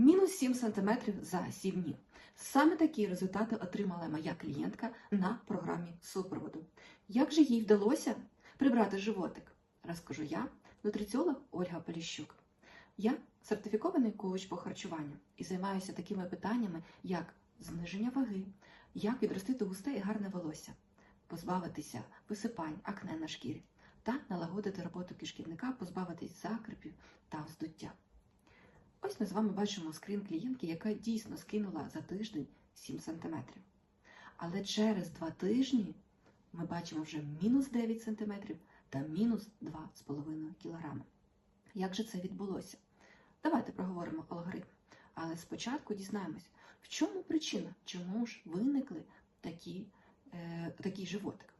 Мінус 7 см за 7 днів. Саме такі результати отримала моя клієнтка на програмі супроводу. Як же їй вдалося прибрати животик? Розкажу я, нутриціолог Ольга Поліщук. Я сертифікований коуч по харчуванню і займаюся такими питаннями, як зниження ваги, як відростити густе і гарне волосся, позбавитися висипань, акне на шкірі та налагодити роботу кишківника, позбавитись закрипів та вздуття. Ось ми з вами бачимо скрін клієнтки, яка дійсно скинула за тиждень 7 см. Але через 2 тижні ми бачимо вже мінус 9 см та мінус 2,5 кг. Як же це відбулося? Давайте проговоримо алгоритм. Але спочатку дізнаємось, в чому причина, чому ж виникли такі, е, такий животик.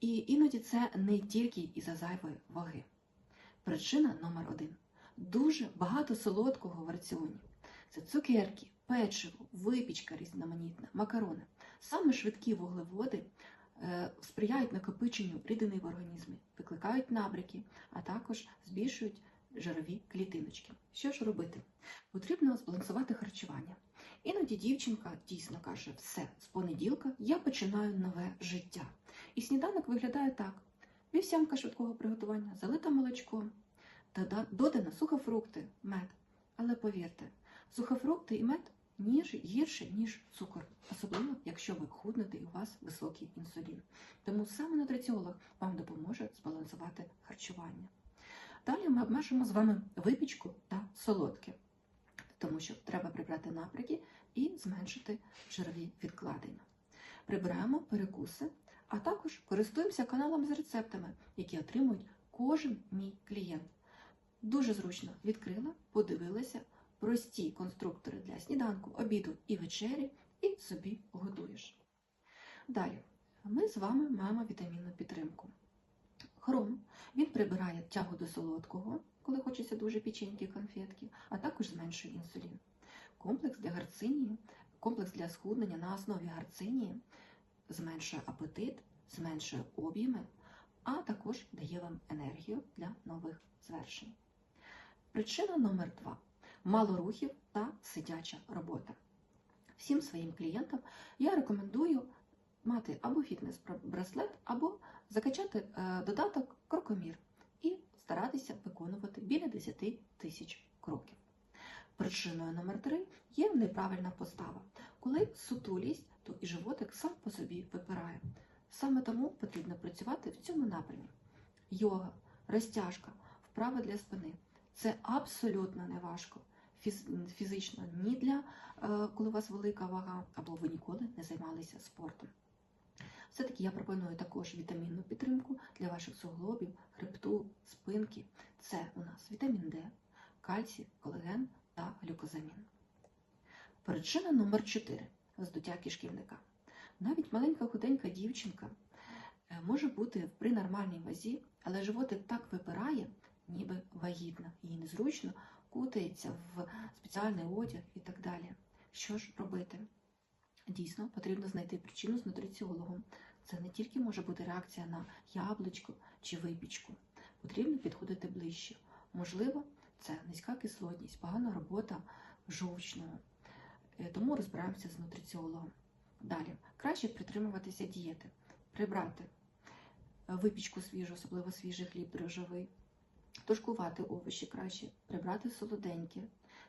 І іноді це не тільки із-за зайвої ваги. Причина номер один дуже багато солодкого в раціоні. Це цукерки, печиво, випічка різноманітна, макарони. Саме швидкі вуглеводи е, сприяють накопиченню рідини в організмі, викликають набряки, а також збільшують жирові клітиночки. Що ж робити? Потрібно збалансувати харчування. Іноді дівчинка дійсно каже, все, з понеділка я починаю нове життя. І сніданок виглядає так: вівсянка швидкого приготування, залита молочком, дода- додано сухофрукти, мед. Але повірте, сухофрукти і мед ніж гірше, ніж цукор, особливо якщо ви худнете і у вас високий інсулін. Тому саме нутриціолог вам допоможе збалансувати харчування. Далі ми обмежимо з вами випічку та солодке, тому що треба прибрати напряки і зменшити жирові відкладення. Прибираємо перекуси, а також користуємося каналом з рецептами, які отримують кожен мій клієнт. Дуже зручно відкрила, подивилася прості конструктори для сніданку, обіду і вечері, і собі готуєш. Далі ми з вами маємо вітамінну підтримку. Хром він прибирає тягу до солодкого, коли хочеться дуже печеньки, конфетки, а також зменшує інсулін. Комплекс для гарцинії, комплекс для схуднення на основі гарцинії зменшує апетит, зменшує об'єми, а також дає вам енергію для нових звершень. Причина номер два мало рухів та сидяча робота. Всім своїм клієнтам я рекомендую мати або фітнес-браслет, або закачати е, додаток крокомір і старатися виконувати біля 10 тисяч кроків. Причиною номер три є неправильна постава. Коли сутулість, то і животик сам по собі випирає. Саме тому потрібно працювати в цьому напрямі. Йога, розтяжка, вправи для спини це абсолютно не важко фізично ні для е, коли у вас велика вага, або ви ніколи не займалися спортом. Все-таки я пропоную також вітамінну підтримку для ваших суглобів, хребту, спинки. Це у нас вітамін Д, кальцій, колаген та глюкозамін. Причина номер 4 здуття кишківника. Навіть маленька худенька дівчинка е, може бути при нормальній вазі, але животик так випирає, ніби вагітна. Їй незручно кутається в спеціальний одяг і так далі. Що ж робити? Дійсно, потрібно знайти причину з нутриціологом. Це не тільки може бути реакція на яблучко чи випічку. Потрібно підходити ближче. Можливо, це низька кислотність, погана робота жовчного. Е, Тому розбираємося з нутриціологом. Далі, краще притримуватися дієти, прибрати е, випічку свіжу, особливо свіжий хліб дрожжовий, тушкувати овочі краще, прибрати солоденькі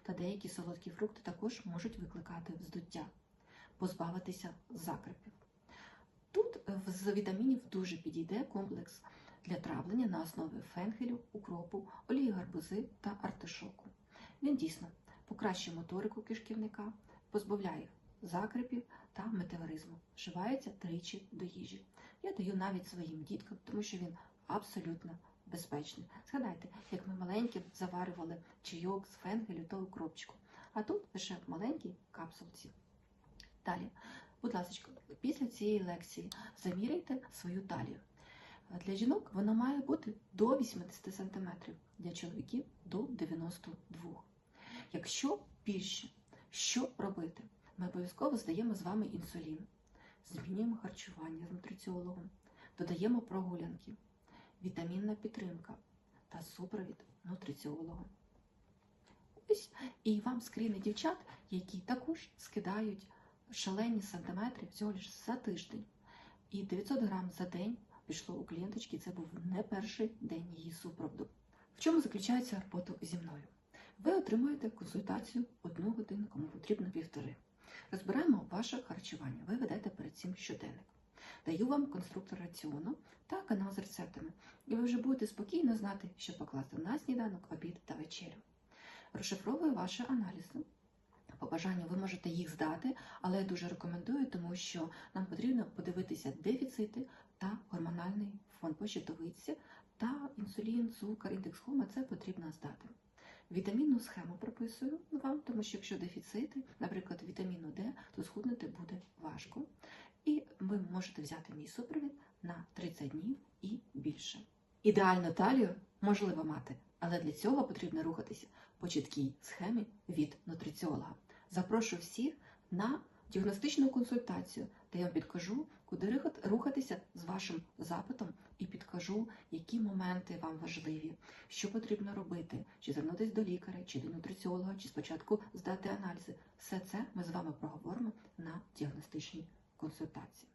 та деякі солодкі фрукти також можуть викликати вздуття, позбавитися закрепів. Тут е, з вітамінів дуже підійде комплекс для травлення на основі фенхелю, укропу, олії гарбузи та артишоку. Він дійсно покращує моторику кишківника, позбавляє закрепів та метеоризму, вживається тричі до їжі. Я даю навіть своїм діткам, тому що він абсолютно безпечний. Згадайте, як ми маленькі заварювали чайок з фенгелю та укропчику, а тут лише маленькі капсулці. Далі, будь ласка, після цієї лекції заміряйте свою талію. Для жінок вона має бути до 80 см, для чоловіків до 92 Якщо більше, що робити? Ми обов'язково здаємо з вами інсулін, змінюємо харчування з нутриціологом, додаємо прогулянки, вітамінна підтримка та супровід нутриціолога. Ось і вам скріни дівчат, які також скидають шалені сантиметри всього лише за тиждень. І 900 грам за день пішло у клієнточки. Це був не перший день її супроводу. В чому заключається робота зі мною? Ви отримуєте консультацію одну годину, кому потрібно півтори. Розбираємо ваше харчування. Ви ведете перед цим щоденник. Даю вам конструктор раціону та канал з рецептами. І ви вже будете спокійно знати, що покласти на сніданок, обід та вечерю. Розшифровую ваші аналізи. По бажанню ви можете їх здати, але я дуже рекомендую, тому що нам потрібно подивитися дефіцити та гормональний фон по щитовидці та інсулін, цукор, індекс хома це потрібно здати. Вітамінну схему прописую вам, тому що якщо дефіцити, наприклад, вітаміну Д, то схуднути буде важко. Ви можете взяти мій супровід на 30 днів і більше. Ідеальну талію можливо мати, але для цього потрібно рухатися по чіткій схемі від нутриціолога. Запрошую всіх на діагностичну консультацію, де я вам підкажу, куди рухатися з вашим запитом і підкажу, які моменти вам важливі, що потрібно робити, чи звернутися до лікаря, чи до нутриціолога, чи спочатку здати аналізи. Все це ми з вами проговоримо на діагностичній консультації.